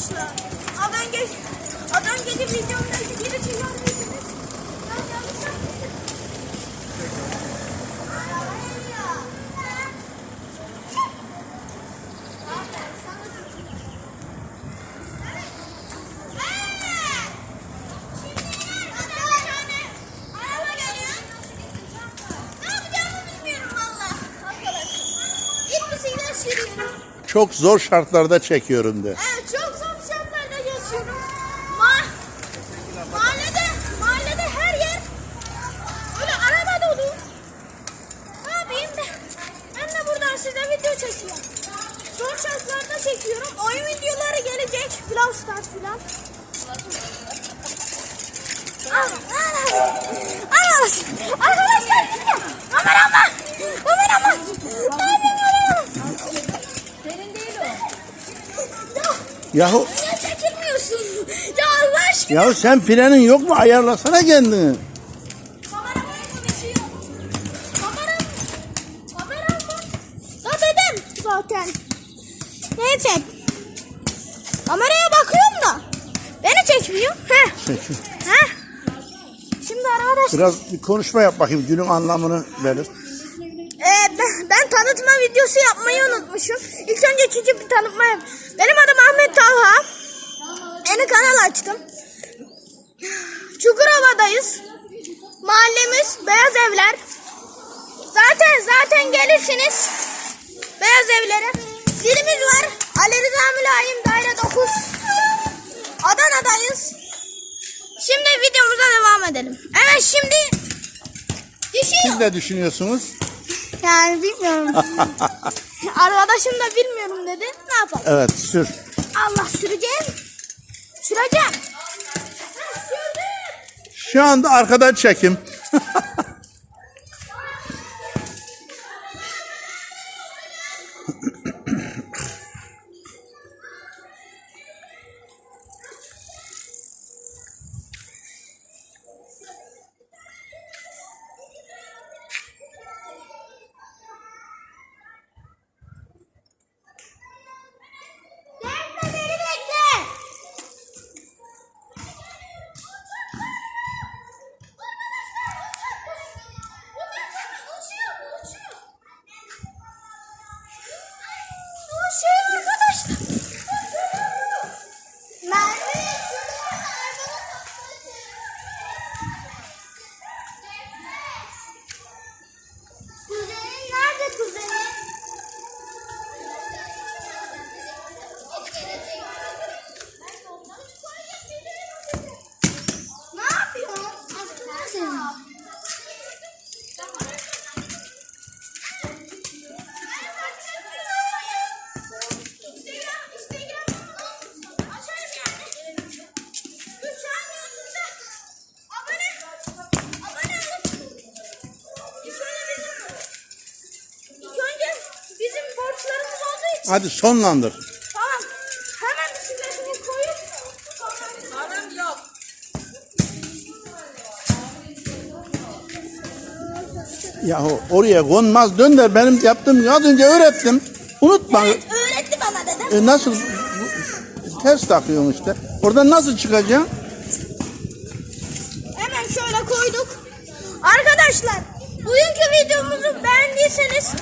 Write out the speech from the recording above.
arkadaşlar. Az önce, az önceki videomdaki bisiklet sürüyorum. Çok zor şartlarda çekiyorum de. Evet çok zor şartlarda yaşıyorum. Ma mahallede, mahallede her yer öyle araba dolu. Ne yapayım ben? Ben de buradan size video çekiyorum. Zor şartlarda çekiyorum. Oyun videoları gelecek. Filan start filan. Arkadaşlar kameraman kameraman kameraman Senin değil o. Yahu, Niye çekilmiyorsun? Ya Allah aşkına. yahu sen frenin yok mu? Ayarlasana kendini. Kameram mı bir şey yok. Kameram. Kameram mı? Da dedim zaten. Neyse. Kameraya bakıyorum da. Çekmiyor. Heh. Şimdi arkadaşlar. Biraz bir konuşma yap bakayım. Günün anlamını verir. Ee, ben, ben tanıtma videosu yapmayı unutmuşum. İlk önce küçük bir tanıtma yap. Benim adım Ahmet Talha. Yeni kanal açtım. Çukurova'dayız. Mahallemiz Beyaz Evler. Zaten zaten gelirsiniz. Beyaz Evlere. Dilimiz var. Ali Rıza Mülayim Daire 9. edelim. Evet şimdi düşüyor. Siz ne düşünüyorsunuz? Yani bilmiyorum. Arkadaşım da bilmiyorum dedi. Ne yapalım? Evet sür. Allah süreceğim. Süreceğim. Şu anda arkadan çekim. Hadi sonlandır. Tamam. Hemen bisikletimi koyup Param yok. Yahu oraya konmaz dön de benim yaptığım az önce öğrettim. Unutma. Evet, öğretti bana dedem. E nasıl ters takıyorsun işte. Oradan nasıl çıkacaksın? Hemen şöyle koyduk. Arkadaşlar bugünkü videomuzu beğendiyseniz